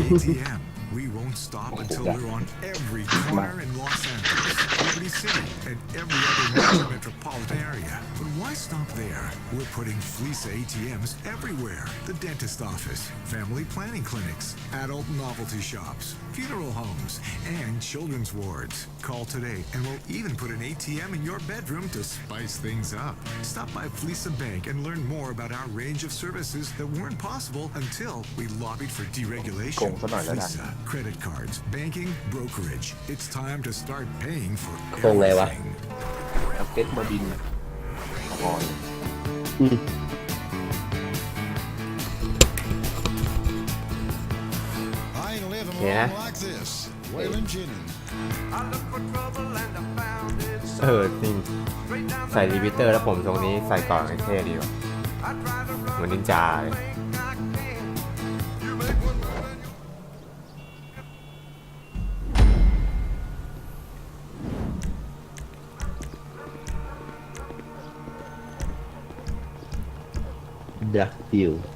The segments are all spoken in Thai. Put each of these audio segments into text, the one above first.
ATM. We won't stop oh, until we're on every corner in Los Angeles, every city and every other major metropolitan area. But why stop there? We're putting Fleece ATMs everywhere. The dentist office, family planning clinics, adult novelty shops, funeral homes, and children's wards. Call today and we'll even put an ATM in your bedroom to spice things up. Stop by Fleece Bank and learn more about our range of services that weren't possible until we lobbied for deregulation. Visa, credit cards, banking, brokerage. It's time to start paying for โกงไงวะ everything. แอปเก็ตมาบินก่อนอืม I ain't living Yeah. long like this. Waylon Jennings. เออจริงใส่รีพิเตอร์แล้วผมทรงนี้ใส่ก่อนเท่ดีว่ะเหมือนนินจาเลย ดั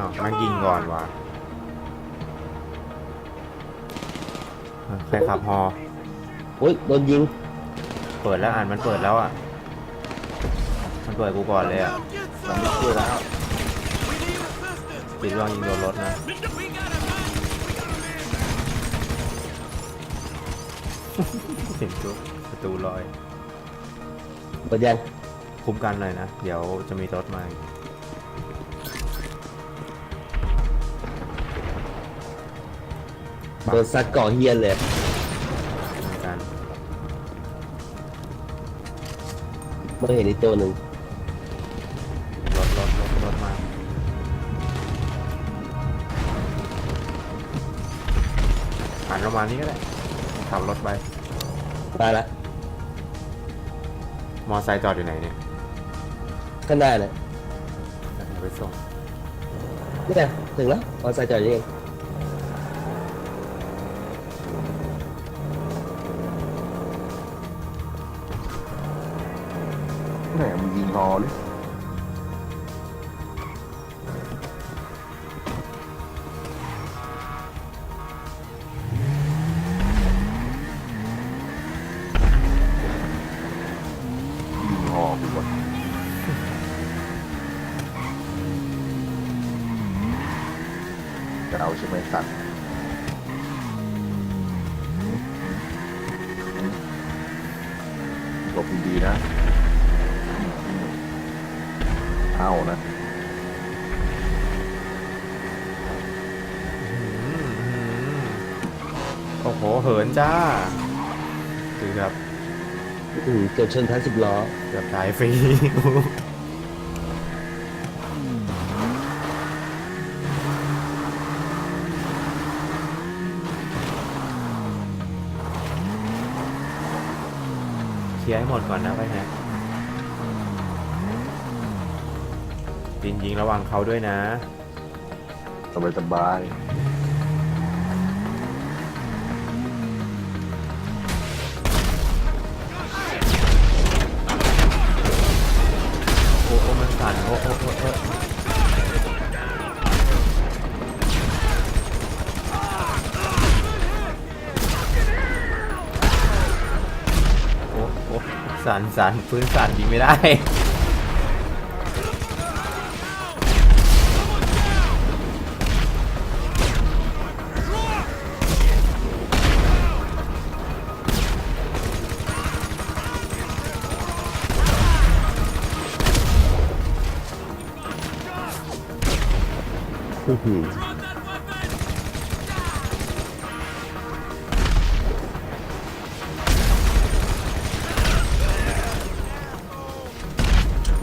อ้าวแมันยิงก่อนว่ะเออใครขับฮอโอ้ยโดนยิงเปิดแล้วอ่านมันเปิดแล้วอะ มันเปิดกูก่อนเลยอะ Come get เรา some! ไม่ช่วยแล้ว We need assistance! ปิดร่องยิงโดนรถนะ We got a man! We got a man! เสียงตัวประตูลอยหมดยัง คุ้มกันเลยนะ เดี๋ยวจะมีรถมาอีก โดนซัดก่อเฮียนเลยเหมือนกันไม่เห็นอีกตัวหนึ่งรถรถรถรถมาหันประมาณนี้ก็ได้ขับรถไป ตายละมอไซค์จอดอยู่ไหนเนี่ยข้างหน้าเลยเดี๋ยวไปส่งนี่ไงถึงแล้วมอไซค์จอดอยู่นี่เอง ห อ้โห เหินจ้าคือครับอืมเกือบชนท้ายสิบล้อเกือบตายฟรี เคลียร์ให้หมดก่อนนะไปแฮกจริงยิงระวังเขาด้วยนะ สบายสบาย สันสันฟื้นสันยิงไม่ได้嗯哼。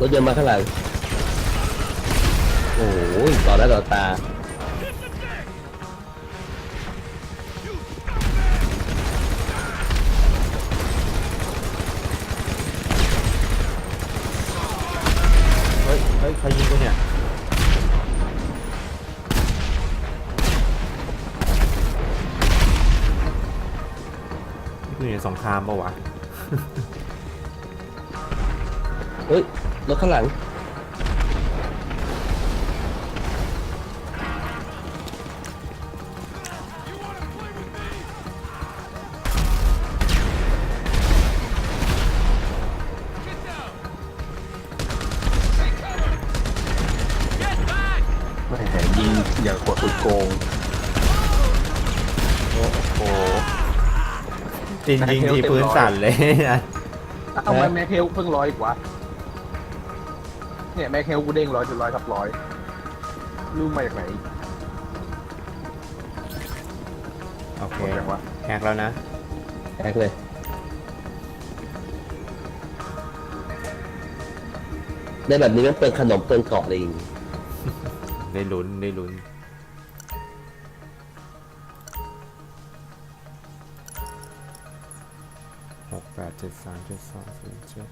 รถยนต์มาข้างหลัง โอ้โหต่อหน้าต่อตา เฮ้ยเฮ้ยใครยิงกูเนี่ย นี่คือในสงครามปะวะ เฮ้ย รถข้างหลัง Get back! ไม่เห็นยิงอย่างกดสุดโกง โอ้โหจริงยิงทีพื้นสั่นเลยนะเอ้าทำไมแม็กเฮลเพิ่งร้อยอีกวะ เนี่ยแม็กเฮลกูเด้งร้อยจนร้อยทับร้อยรู้มาจากไหนโอเคหมดยังวะแฮกแล้วนะแอกเลยได้แบบนี้มันเปิดขนมเปิดเกาะเลยจริงได้ลุ้นได้ลุ้นหกแปดเจ็ดสามเจ็ดสองศูนย์เจ็ด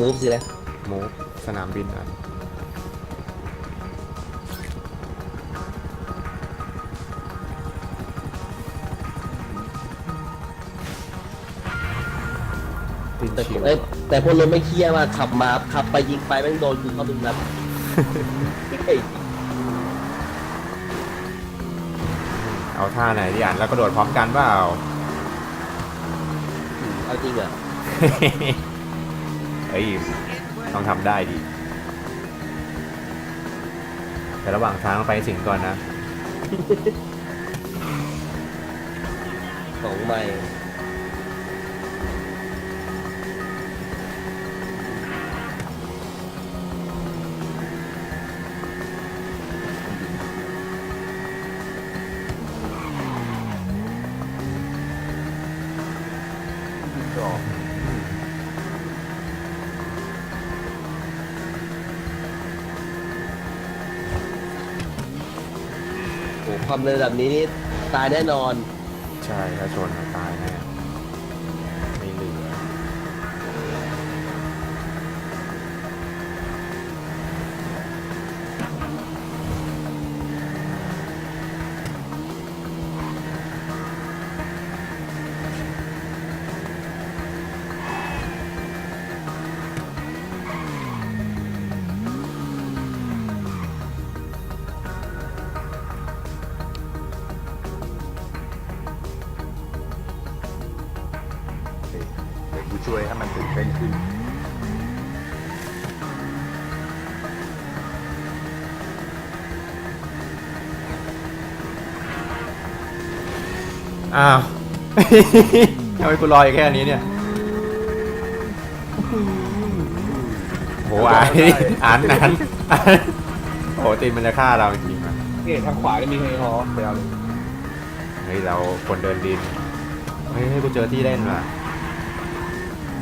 มูฟสินะมูฟสนามบินอะตินแต่ชิวเอ้ยแต่พวกรถไม่เคี้ยมากขับมาขับไปยิงไปแม่งโดนกูเข้าตรงนั้นเฮ้ยเอาท่าไหนดิอ่านแล้วกระโดดพร้อมกันเปล่า เอาจริงเหรอ่ อ้ยต้องทำได้ดี แต่ระหว่างทางไปสิงก่อนนะ ของใหม่ ความเร็วแบบนี้นี่ตายแน่นอน ใช่ครับชนครับ อ้าวทำไมกูรออยู่แค่นี้เนี่ยโหอ่านอ่านอ่านอ่านโอ้ตีนมันจะฆ่าเราจริงๆอะนี่ทางขวาก็มีเฮฮอไปเอาเลยเฮ้ยเราคนเดินดินเฮ้ยให้กูเจอที่เล่นว่ะ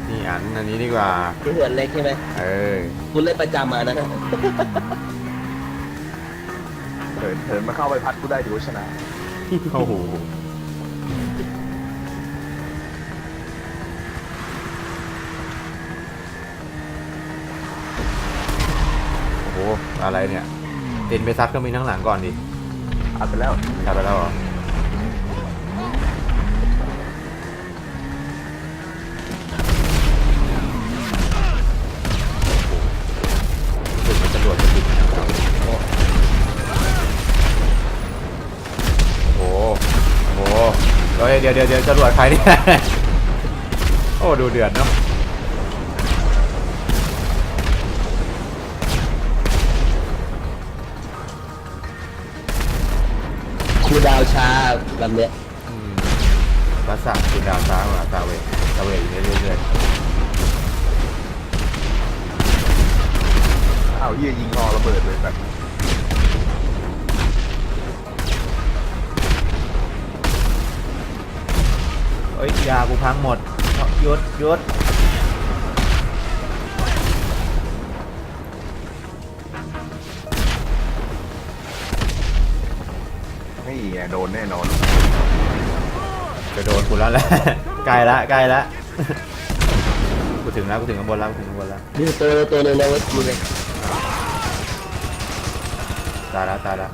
นี่อ่านอันนี้ดีกว่าที่เหือนเล็กใช่ไหมเออคุณเล่นประจำมานะเถินเถินมาเข้าไปพัดกูได้ถือว่าชนะโอ้โห อะไรเนี่ยตินไปซัดก็มีทั้งหลังก่อนดิอัดไปแล้วอัดไปแล้วเหอโอ้โหโอ้โหเดี๋ยวเดี๋ยวเดี๋ยวตำรวดใครเนี่ย โอ้ ดูเดือดเนาะ ช้าแบบเนี้ยอืมรัสสาคุณดาวซ้ากว่าตาเวตาเวอยู่เรื่อยๆอ้าวเฮียยิงงอระเบิดเลยแบบเอ้ยยากูพังหมดหยุดหยุด โดนแน่นอน จะโดนกูแล้วแหละ ใกล้ละใกล้ละกูถึงแล้วกูถึงข้างบนแล้วกูถึงข้างบนแล้วนี่ตัวตัวหนึงนะเว้ยกูเลยตายแล้วตายแล้ว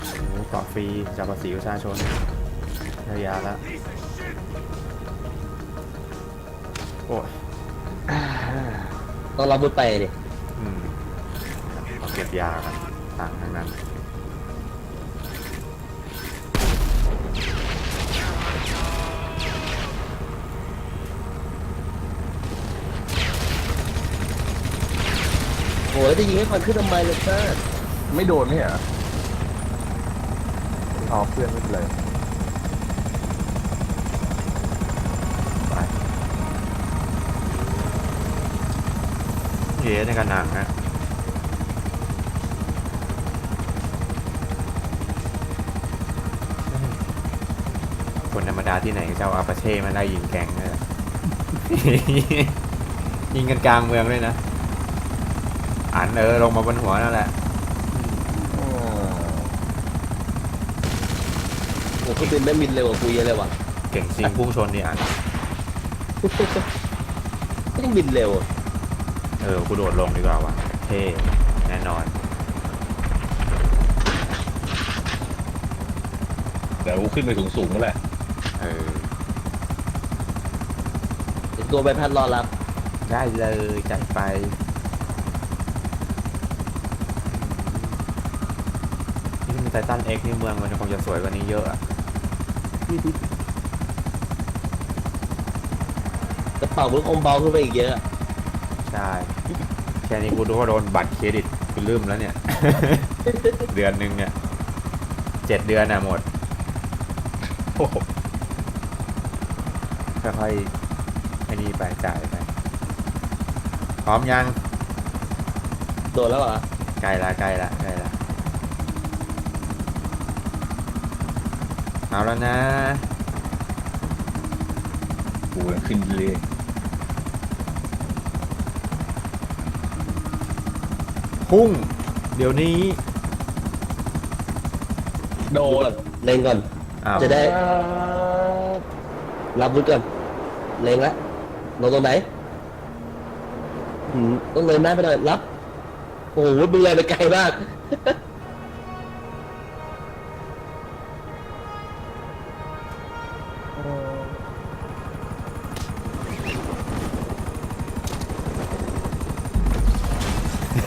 โอ้โหเกาะฟรีจากภาษีประชาชนระยะละโอ้ยต้องรับมุดไปดิอืมเอาเก็บยากันต่างทั้งนั้น ยจะยิงให้ควันขึ้นทำไมเลยเซอร์ไม่โดนไม่เหรออ๋อเพื่อนไม่เป็นไรไปเย้ในกระหนังฮะคนธรรมดาที่ไหนก็จะเอาอาปาเช่มาไล่ยิงแกงเนี่ย ยิงกันกลางเมืองเลยนะ อันเออลงมาบนหัวนั่นแหละอืมโอ้เครื่องบินแม่งบินเร็วกว่ากูเยอะเลยว่ะเก่งจริงพุ่งชนดิอันต้องบินเร็วอะเออกูโดดลงดีกว่าว่ะเท่แน่นอน เดี๋ยวกูขึ้นไปสูงสูงๆนั่นแหละเออเดี๋ยวตัวใบพัดรอรับได้เลยจัดไป นี่มี ไททันเอ็กนี่เมืองมันคงจะสวยกว่านี้เยอะอะกระเป๋ามึงคงเบาขึ้นไปอีกเยอะอะ ใช่ แค่นี้กูดูว่าโดนบัตรเครดิตกูลืมแล้วเนี่ย เดือนหนึ่งเนี่ยเจ็ดเดือนอะหมดโอ้โหค่อยๆไอ้นี่ไปจ่ายไปพร้อมยัง โดนแล้วเหรอ ใกล้ละใกล้ละใกล้ละ เอาแล้วนะกูกำลังขึ้นเรื่อยพุ่ง เดี๋ยวนี้โดดูนก่อนเล็งก่อน อ้าวจะได้ รับมุดก่อนเล็งละลงตรงไหนหืมต้องเลยหน้าไปหน่อยรับ โอ้โหมึงเลยไปไกลมาก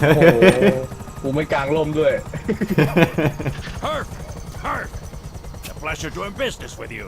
โอ้โหกูไม่กลางร่มด้วย Perfect. Perfect. It's a pleasure doing business with you.